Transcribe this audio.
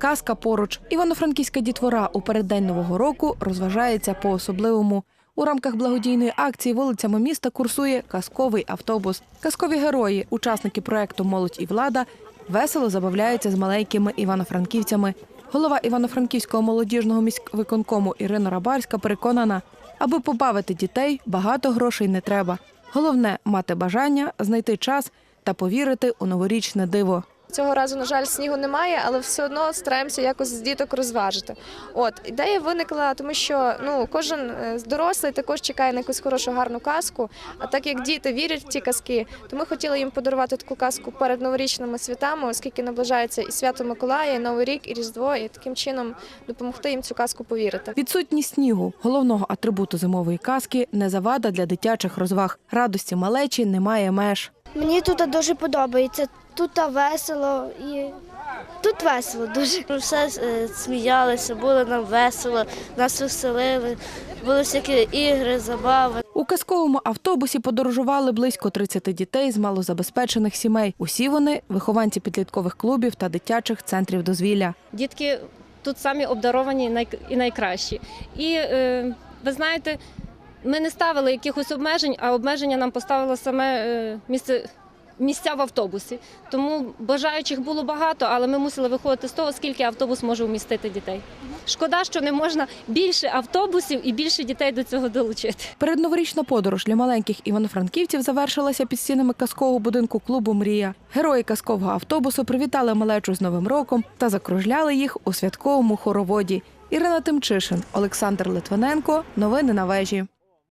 Казка поруч. Івано-франківська дітвора у переддень нового року розважається по-особливому. У рамках благодійної акції вулицями міста курсує казковий автобус. Казкові герої, учасники проекту Молодь і влада весело забавляються з маленькими івано-франківцями. Голова Івано-Франківського молодіжного міськвиконкому Ірина Рабарська переконана, аби побавити дітей, багато грошей не треба. Головне мати бажання, знайти час та повірити у новорічне диво. Цього разу, на жаль, снігу немає, але все одно стараємося якось з діток розважити. От ідея виникла, тому що ну кожен е, дорослий також чекає на якусь хорошу гарну казку. А так як діти вірять в ті казки, то ми хотіли їм подарувати таку казку перед новорічними святами, оскільки наближається і свято Миколая, і Новий рік, і Різдво, і таким чином допомогти їм цю казку повірити. Відсутність снігу, головного атрибуту зимової казки, не завада для дитячих розваг. Радості малечі немає меж. Мені тут дуже подобається. Тут весело і тут весело дуже. Ми все е, сміялися, було нам весело, нас веселили, були всякі ігри, забави. У казковому автобусі подорожували близько 30 дітей з малозабезпечених сімей. Усі вони вихованці підліткових клубів та дитячих центрів дозвілля. Дітки тут самі обдаровані і найкращі. І е, ви знаєте, ми не ставили якихось обмежень, а обмеження нам поставило саме е, місце. Місця в автобусі, тому бажаючих було багато, але ми мусили виходити з того, скільки автобус може вмістити дітей. Шкода, що не можна більше автобусів і більше дітей до цього долучити. Передноворічна подорож для маленьких івано-франківців завершилася під стінами казкового будинку клубу Мрія. Герої казкового автобусу привітали малечу з Новим роком та закружляли їх у святковому хороводі. Ірина Тимчишин, Олександр Литвиненко. Новини на вежі.